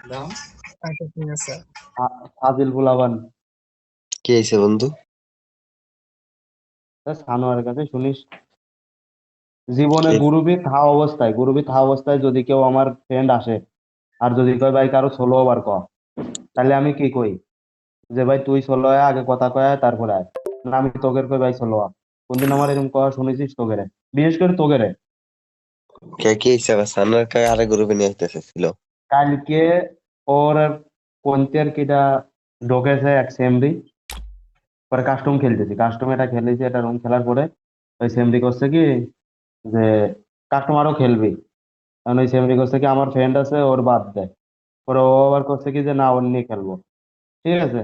আচ্ছা ঠিক আছে। ফাজিল বুলাবান। কি হয়েছে বন্ধু? কাছে শুনিস জীবনে কি? গ্রুপে থাকা অবস্থায় গ্রুপে থাকা অবস্থায় যদি কেউ আমার ফ্রেন্ড আসে আর যদি কয় ভাই কারও ষোলো ওভার ক তাহলে আমি কি কই? যে ভাই তুই ষোলো আয় আগে কথা কয় আয় তারপরে আয় না আমি তোকের কই ভাই ষোলো আয় কোনদিন আমার এরকম কথা শুনেছিস তোকেরে বিশেষ করে তোকেরে কে কি আবার সানোয়ার কে আরে গ্রুপে নিয়ে আসতেছে ছিল। কালকে ওর পঞ্চের কিটা ঢোকেছে এক সেমরি পরে কাস্টম খেলতেছি কাস্টম এটা খেলেছি এটা রুম খেলার পরে ওই সেমরি করছে কি যে কাস্টম আরও খেলবি কারণ ওই সেমরি করছে কি আমার ফ্রেন্ড আছে ওর বাদ দেয় পরে ও আবার করছে কি যে না ওর নিয়ে খেলব ঠিক আছে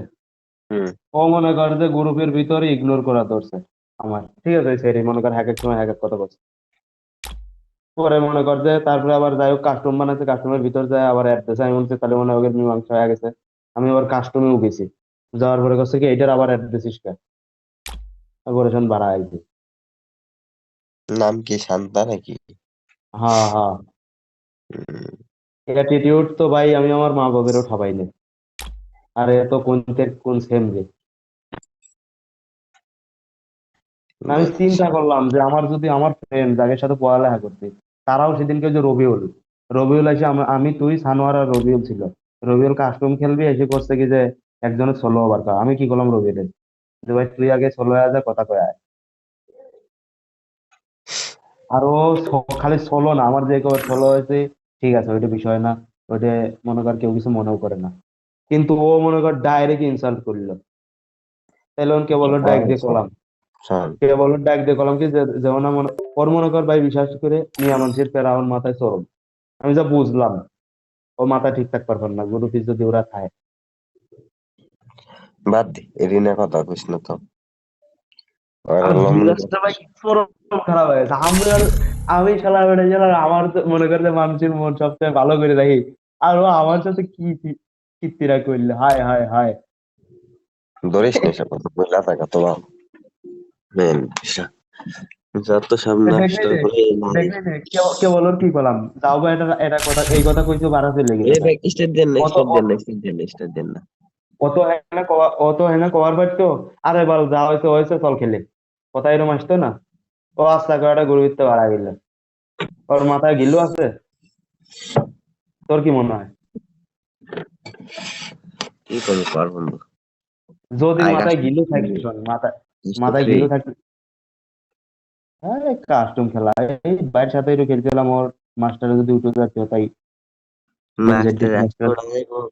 ও মনে করে যে গ্রুপের ভিতরে ইগনোর করা ধরছে। আমার। ঠিক আছে সেটাই মনে কর হ্যাকের সময় হ্যাকের কথা বলছে। পরে মনে কর যে তারপরে আবার যাই হোক কাস্টম বানাচ্ছে কাস্টমের ভিতর যায় আবার অ্যাড দিয়েছে আমি বলছি তাহলে মনে হয় ওদের মীমাংসা হয়ে গেছে। আমি আবার কাস্টমে উঠেছি। যাওয়ার পরে করছে কি এইটার আবার অ্যাড দিছিস কে পরেশন বাড়া আইছে। নাম কি শান্তা নাকি? হ্যাঁ হ্যাঁ। অ্যাটিটিউড তো ভাই আমি আমার মা বাবারও ঠাপাই না আর এ তো কোন থেকে কোন সেম রে আমি চিন্তা করলাম যে আমার যদি আমার ফ্রেন্ড যাদের সাথে পড়ালেখা করছি তারাও সেদিনকে যে রবিউল রবিউল এসে আম- তুই সানোয়ার আর রবিউল ছিল। রবিউল কাস্টম খেলবি এসে করছে কি যে একজনের ষোলো ওভার কর আমি কি করলাম রবিউলের যে ভাই তুই আগে ষোলো হাজার কথা কয়ে আয়। আর ও খালি ষোলো না আমার যে কবে ষোলো হয়েছে ঠিক আছে ওইটা বিষয় না। ওইটা মনে কর কেউ কিছু মনেও করে না। কিন্তু ও মনে কর ডাইরেক্ট ইনসাল্ট করল। তাহলে কে বলল ডাইরেক্ট দিয়ে করলাম। শোন কে বলল ডাক দিয়ে কলাম কি যে- যেমন মনে ওর মনে কর ভাই বিশ্বাস করে মিয়া মানুষের পেরাউন মাথায় চরম আমি যা বুঝলাম ও মাথা ঠিকঠাক পারবেন না গরু পিস যদি ওরা খায়। বাদ দে এরিনা কথা কইস না তো। খারাপ আমি আর আমি শালা বেড়ে গেলাম আমার মনে করে যে মানুষের মন সবচেয়ে ভালো করে রাখি। আর ও আমার সাথে কি কীর্তিরা করলে? হায় হায় হায়। ধরিস না কথা বইলা থাকা তো ভালো বিষয় যত সামনে আসতে রে, করে দেখলি রে, কে- কে বলর কি করলাম যাও বা এটা এটা কথা এই কথা কইছো বাড়া চলে এ গেছে ভাই স্টার দেন না অত- দেন না স্টার দেন না স্টার দেন না। অত হেনা অত হেনা কওয়ার পারতো আরে বল যা হয়েছে হয়েছে চল খেলে। কথা এরকম আসতো না? ও আস্তা করাটা গুরুত্ব বাড়া গেল। ওর মাথায় গিলু আছে? তোর কি মনে হয়? কি করব পার বন্ধু যদি মাথায় গিলু থাকে মাথায় মাথায় গিলু থাকে আরে কাস্টম খেলা। এই বাইরের সাথে একটু খেলছিলাম ওর মাস্টারে যদি উঠে যাচ্ছে তাই। আইবো।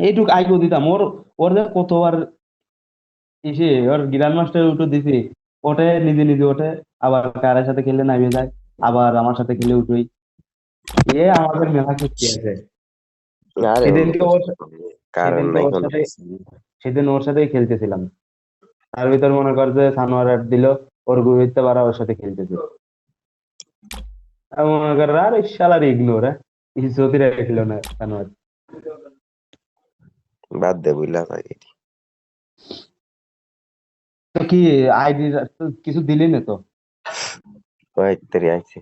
এইটুক আইগো দিতাম। ওর ওর যে কতবার এসে ওর গ্র্যান্ড মাস্টার উঠে দিছি। ওঠে নিজে নিজে ওঠে। আবার কারের সাথে খেললে নামিয়ে যায় আবার আমার সাথে খেলে উঠোই। এ আমাদের মেলা ক্ষতি আছে। সেদিনকে ওর- সেদিন ওর সাথেই খেলতেছিলাম। তার ভিতর মনে কর যে সানোয়ার অ্যাড দিল ওর গুরুত্ব বাড়া ওর সাথে খেলতেছে। মনে কর আরে শালার ইগনোর হ্যাঁ? ইজ্জতই রাখল না সানোয়ার। বাদ দে বুঝলা তো কি আইডি কিছু দিলি না তো? ওই আইছে।